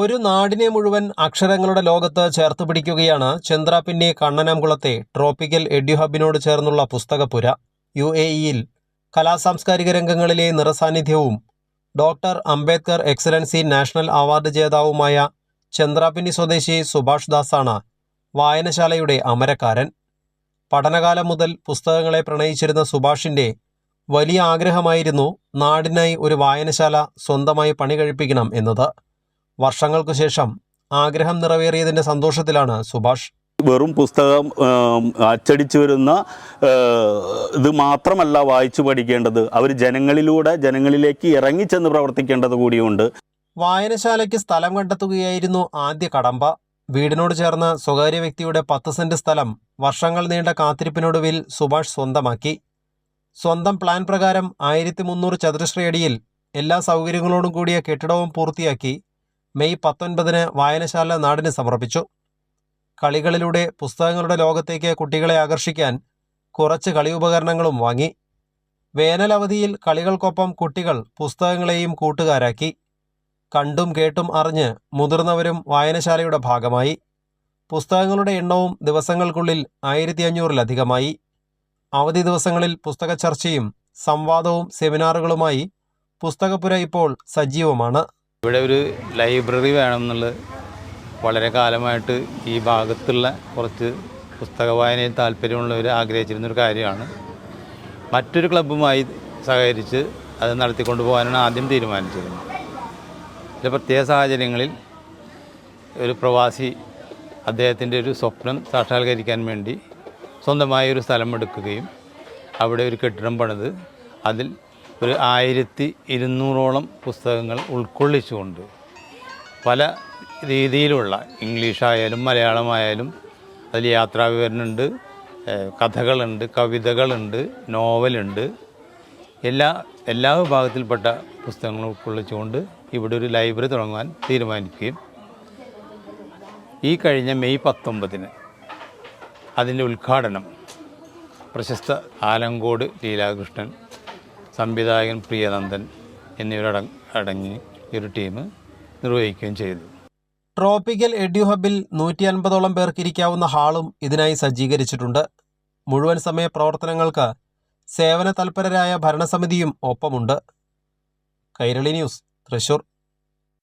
ഒരു നാടിനെ മുഴുവൻ അക്ഷരങ്ങളുടെ ലോകത്ത് ചേർത്ത് പിടിക്കുകയാണ് ചന്ദ്രാപിന്നി കണ്ണനാംകുളത്തെ ട്രോപ്പിക്കൽ എഡ്യുഹബിനോട് ചേർന്നുള്ള പുസ്തകപ്പുര യു എ ഇയിൽ കലാസാംസ്കാരിക രംഗങ്ങളിലെ നിറസാന്നിധ്യവും doctor Ambedkar excellency national award ജേതാവുമായ Chandrappinni സ്വദേശി സുഭാഷ് ദാസാണ് വായനശാലയുടെ അമരക്കാരൻ. പഠനകാലം മുതൽ പുസ്തകങ്ങളെ പ്രണയിച്ചിരുന്ന സുഭാഷിന്റെ വലിയ ആഗ്രഹമായിരുന്നു നാടിനായി ഒരു വായനശാല സ്വന്തമായി പണി കഴിപ്പിക്കണം എന്നത്. വർഷങ്ങൾക്കു ശേഷം ആഗ്രഹം നിറവേറിയതിന്റെ സന്തോഷത്തിലാണ് സുഭാഷ്. വെറും പുസ്തകം അച്ചടിച്ചു വരുന്ന ഇത് മാത്രമല്ല വായിച്ചു പഠിക്കേണ്ടത്. അവർ ജനങ്ങളിലൂടെ ജനങ്ങളിലേക്ക് ഇറങ്ങിച്ചെന്ന് പ്രവർത്തിക്കേണ്ടത് കൂടിയുണ്ട്. വായനശാലയ്ക്ക് സ്ഥലം കണ്ടെത്തുകയായിരുന്നു ആദ്യ കടമ്പ. വീടിനോട് ചേർന്ന സ്വകാര്യ വ്യക്തിയുടെ പത്ത് സെന്റ് സ്ഥലം വർഷങ്ങൾ നീണ്ട കാത്തിരിപ്പിനൊടുവിൽ സുഭാഷ് സ്വന്തമാക്കി. സ്വന്തം പ്ലാൻ പ്രകാരം ആയിരത്തി മുന്നൂറ് ചതുരശ്രയടിയിൽ എല്ലാ സൗകര്യങ്ങളോടും കൂടിയ കെട്ടിടവും പൂർത്തിയാക്കി. മെയ് പത്തൊൻപതിന് വായനശാല നാടിന് സമർപ്പിച്ചു. കളികളിലൂടെ പുസ്തകങ്ങളുടെ ലോകത്തേക്ക് കുട്ടികളെ ആകർഷിക്കാൻ കുറച്ച് കളി ഉപകരണങ്ങളും വാങ്ങി. വേനലവധിയിൽ കളികൾക്കൊപ്പം കുട്ടികൾ പുസ്തകങ്ങളെയും കൂട്ടുകാരാക്കി. കണ്ടും കേട്ടും അറിഞ്ഞ് മുതിർന്നവരും വായനശാലയുടെ ഭാഗമായി. പുസ്തകങ്ങളുടെ എണ്ണവും ദിവസങ്ങൾക്കുള്ളിൽ ആയിരത്തി അഞ്ഞൂറിലധികമായി അവധി ദിവസങ്ങളിൽ പുസ്തക ചർച്ചയും സംവാദവും സെമിനാറുകളുമായി പുസ്തകപ്പുര ഇപ്പോൾ സജീവമാണ്. ഇവിടെ ഒരു ലൈബ്രറി വേണമെന്നുള്ളത് വളരെ കാലമായിട്ട് ഈ ഭാഗത്തുള്ള കുറച്ച് പുസ്തക വായനയിൽ താല്പര്യമുള്ളവർ ആഗ്രഹിച്ചിരുന്നൊരു കാര്യമാണ്. മറ്റൊരു ക്ലബ്ബുമായി സഹകരിച്ച് അത് നടത്തിക്കൊണ്ടു പോകാനാണ് ആദ്യം തീരുമാനിച്ചിരുന്നത് ചില പ്രത്യേക സാഹചര്യങ്ങളിൽ ഒരു പ്രവാസി അദ്ദേഹത്തിന്റെ ഒരു സ്വപ്നം സാക്ഷാത്കരിക്കാൻ വേണ്ടി സ്വന്തമായ ഒരു സ്ഥലം എടുക്കുകയും അവിടെ ഒരു കെട്ടിടം പണിത് അതിൽ ഒരു ആയിരത്തി ഇരുന്നൂറോളം പുസ്തകങ്ങൾ ഉൾക്കൊള്ളിച്ചുകൊണ്ട് പല രീതിയിലുള്ള ഇംഗ്ലീഷായാലും മലയാളമായാലും അതിൽ യാത്രാവിവരണമുണ്ട് കഥകളുണ്ട് കവിതകളുണ്ട് നോവലുണ്ട്. എല്ലാ എല്ലാ വിഭാഗത്തിൽപ്പെട്ട പുസ്തകങ്ങളും ഉൾക്കൊള്ളിച്ചുകൊണ്ട് ഇവിടെ ഒരു ലൈബ്രറി തുടങ്ങാൻ തീരുമാനിക്കുകയും ഈ കഴിഞ്ഞ മെയ് പത്തൊമ്പതിന് അതിന്റെ ഉദ്ഘാടനം പ്രശസ്ത ആലങ്കോട് ലീലാകൃഷ്ണൻ സംവിധായകൻ പ്രിയനന്ദൻ എന്നിവരട അടങ്ങി ഒരു ടീം നിർവഹിക്കുകയും ചെയ്തു. ട്രോപ്പിക്കൽ എഡ്യു ഹബിൽ നൂറ്റി അൻപതോളം പേർക്ക് ഇരിക്കാവുന്ന ഹാളും ഇതിനായി സജ്ജീകരിച്ചിട്ടുണ്ട്. മുഴുവൻ സമയ പ്രവർത്തനങ്ങൾക്ക് സേവന തൽപരരായ ഭരണസമിതിയും ഒപ്പമുണ്ട്. കൈരളി ന്യൂസ് തൃശൂർ.